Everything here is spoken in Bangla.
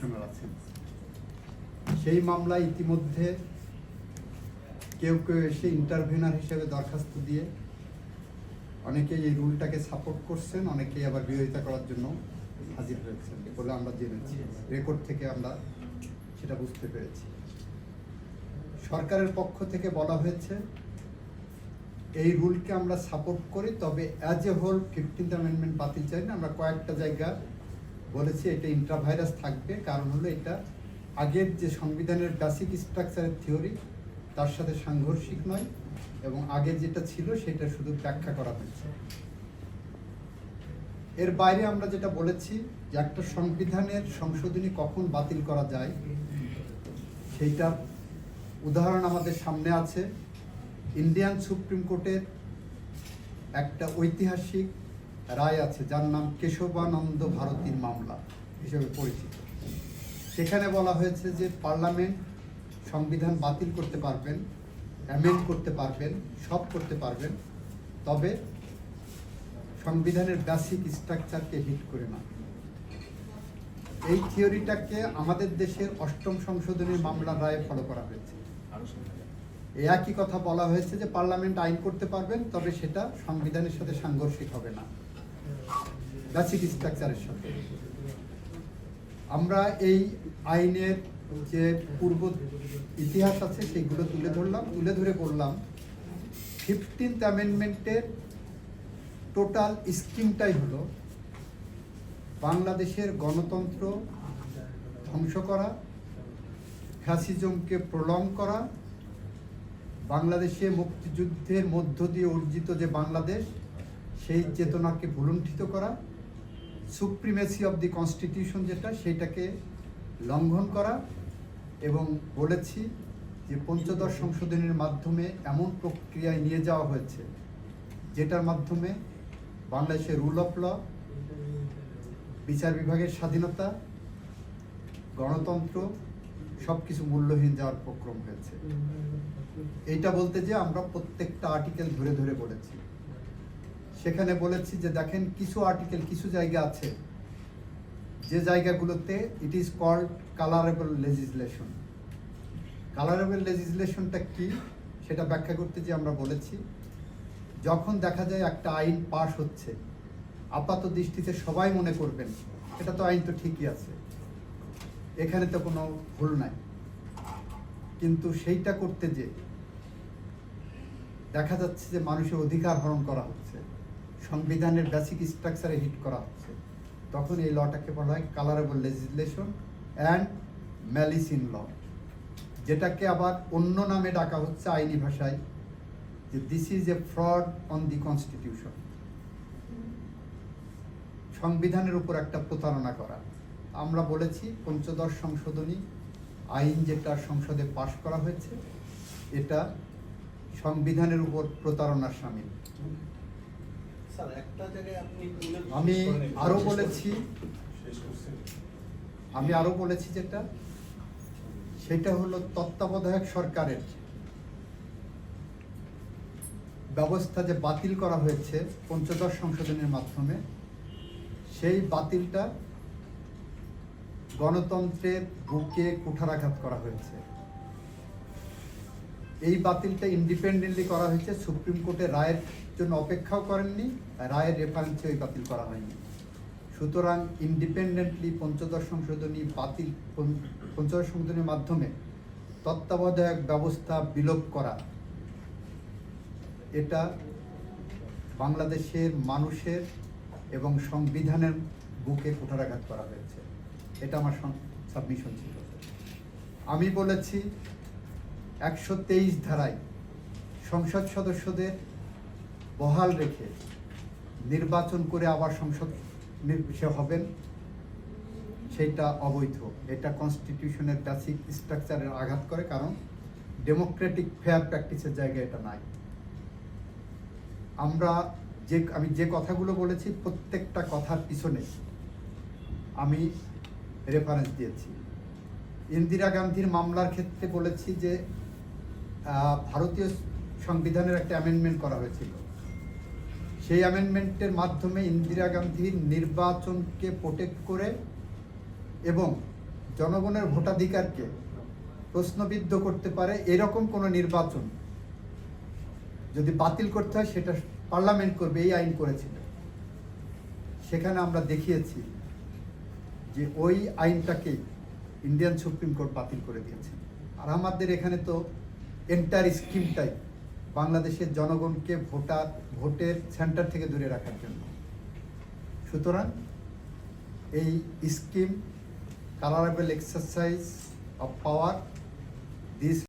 কমিশনার আছেন। সেই মামলায় ইতিমধ্যে কেউ কেউ এসে ইন্টারভিউনার হিসেবে দরখাস্ত দিয়ে অনেকে এই রুলটাকে সাপোর্ট করছেন, অনেকেই আবার বিরোধিতা করার জন্য হাজির হয়েছেন বলে আমরা জেনেছি। রেকর্ড থেকে আমরা সেটা বুঝতে পেরেছি। সরকারের পক্ষ থেকে বলা হয়েছে, এই রুলকে আমরা সাপোর্ট করি, তবে as a whole fifteenth amendment বাতিল চাই না। আমরা কয়েকটা জায়গা বলেছি, এটা ইন্ট্রাভাইরাস থাকবে। কারণ হলো এটা আগের যে সংবিধানের বেসিক স্ট্রাকচারের থিওরি তার সাথে সাংঘর্ষিক নয় এবং আগে যেটা ছিল সেটা শুধু ব্যাখ্যা করা হয়েছে। এর বাইরে আমরা যেটা বলেছি যে একটা সংবিধানের সংশোধনী কখন বাতিল করা যায় সেইটার উদাহরণ আমাদের সামনে আছে। ইন্ডিয়ান সুপ্রিম কোর্টের একটা ঐতিহাসিক রায় আছে, যার নাম কেশবানন্দ ভারতীর মামলা হিসেবে পরিচিত। সেখানে বলা হয়েছে যে পার্লামেন্ট সংবিধান বাতিল করতে পারবেন অ্যামেন্ড করতে পারবেন, সব করতে পারবেন, তবে সংবিধানের বেসিক স্ট্রাকচারকে হিট করে না। এই থিওরিটাকে আমাদের দেশের অষ্টম সংশোধনীর মামলার রায়ে ফলো করা হয়েছে। এই একই কথা বলা হয়েছে যে পার্লামেন্ট আইন করতে পারবেন, তবে সেটা সংবিধানের সাথে সাংঘর্ষিক হবে না। বেসিক স্ট্রাকচারের সাথে আমরা এই আইনের যে পূর্ব ইতিহাস আছে, সেইগুলো তুলে ধরলাম। তুলে ধরে বললাম ফিফটিন্থ অ্যামেন্ডমেন্টের টোটাল স্কিমটাই হলো বাংলাদেশের গণতন্ত্র ধ্বংস করা ফ্যাসিজমকে প্রলং করা, বাংলাদেশে মুক্তিযুদ্ধের মধ্য দিয়ে অর্জিত যে বাংলাদেশ সেই চেতনাকে ভুলুণ্ঠিত করা সুপ্রিমেসি অব দি কনস্টিটিউশন যেটা, সেটাকে লঙ্ঘন করা এবং বলেছি যে পঞ্চদশ সংশোধনের মাধ্যমে এমন প্রক্রিয়ায় নিয়ে যাওয়া হয়েছে, যেটার মাধ্যমে বাংলাদেশের রুল অফ ল বিচার বিভাগের স্বাধীনতা, গণতন্ত্র সব কিছু মূল্যহীন যাওয়ার উপক্রম হয়েছে। এইটা বলতে যে আমরা প্রত্যেকটা আর্টিকেল ধরে ধরে বলেছি। সেখানে বলেছি যে দেখেন কিছু আর্টিকেল কিছু জায়গা আছে। যে জায়গাগুলোতে it is called colourable legislation colourable লেজিসলেশনটা কি? সেটা ব্যাখ্যা করতে যে আমরা বলেছি, যখন দেখা যায় একটা আইন পাশ হচ্ছে, আপাত দৃষ্টিতে সবাই মনে করবেন, এটা তো আইন তো ঠিকই আছে। এখানে তো কোনো ভুল নাই। কিন্তু সেইটা করতে যে দেখা যাচ্ছে যে মানুষের অধিকার হরণ করা হচ্ছে। সংবিধানের বেসিক স্ট্রাকচারে হিট করা হচ্ছে। তখন এই লটাকে বলা হয় colourable legislation and malice in law যেটাকে আবার অন্য নামে ডাকা হচ্ছে আইনি ভাষায় যে this is a fraud on the constitution সংবিধানের উপর একটা প্রতারণা করা। আমরা বলেছি পঞ্চদশ সংশোধনী আইন যেটা সংসদে পাশ করা হয়েছে, এটা সংবিধানের উপর প্রতারণার সামিল স্যার একটা জায়গায় আপনি উল্লেখ আমি আরও বলেছি। আমি আরও বলেছি যেটা সেটা হলো তত্ত্বাবধায়ক সরকারের ব্যবস্থা যে বাতিল করা হয়েছে পঞ্চদশ সংশোধনের মাধ্যমে সেই বাতিলটা গণতন্ত্রের বুকে কুঠারাঘাত করা হয়েছে। এই বাতিলটা ইন্ডিপেন্ডেন্টলি করা হয়েছে। সুপ্রিম কোর্টের রায়ের জন্য অপেক্ষাও করেননি। রায়ের রেফারেন্সে ওই বাতিল করা হয়নি। সুতরাং ইন্ডিপেন্ডেন্টলি পঞ্চদশ সংশোধনী বাতিল পঞ্চ- পঞ্চদশ সংশোধনীর মাধ্যমে তত্ত্বাবধায়ক ব্যবস্থা বিলোপ করা, এটা বাংলাদেশের মানুষের এবং সংবিধানের বুকে কুঠারাঘাত করা হয়েছে। এটা আমার সাবমিশন ছিল। আমি বলেছি একশো তেইশ ধারায় সংসদ সদস্যদের বহাল রেখে নির্বাচন করে আবার সংসদ সে হবেন, সেটা অবৈধ। এটা কনস্টিটিউশনের বেসিক স্ট্রাকচারের আঘাত করে, কারণ ডেমোক্রেটিক ফেয়ার প্র্যাকটিসের জায়গায় এটা নাই। আমরা যে, আমি যে কথাগুলো বলেছি, প্রত্যেকটা কথার পিছনে আমি রেফারেন্স দিয়েছি। ইন্দিরা গান্ধীর মামলার ক্ষেত্রে বলেছি যে ভারতীয় সংবিধানের একটা অ্যামেন্ডমেন্ট করা হয়েছিল। সেই অ্যামেন্ডমেন্টের মাধ্যমে ইন্দিরা গান্ধীর নির্বাচনকে প্রোটেক্ট করে এবং জনগণের ভোটাধিকারকে প্রশ্নবিদ্ধ করতে পারে এরকম কোনো নির্বাচন যদি বাতিল করতে হয়, সেটা পার্লামেন্ট করবে, এই আইন করেছিল। সেখানে আমরা দেখিয়েছি যে ওই আইনটাকে ইন্ডিয়ান সুপ্রিম কোর্ট বাতিল করে দিয়েছে। আর আমাদের এখানে তো এন্টার স্কিমটাই বাংলাদেশের জনগণকে ভোটার, ভোটের সেন্টার থেকে দূরে রাখার জন্য। সুতরাং এই scheme colourable exercise of power this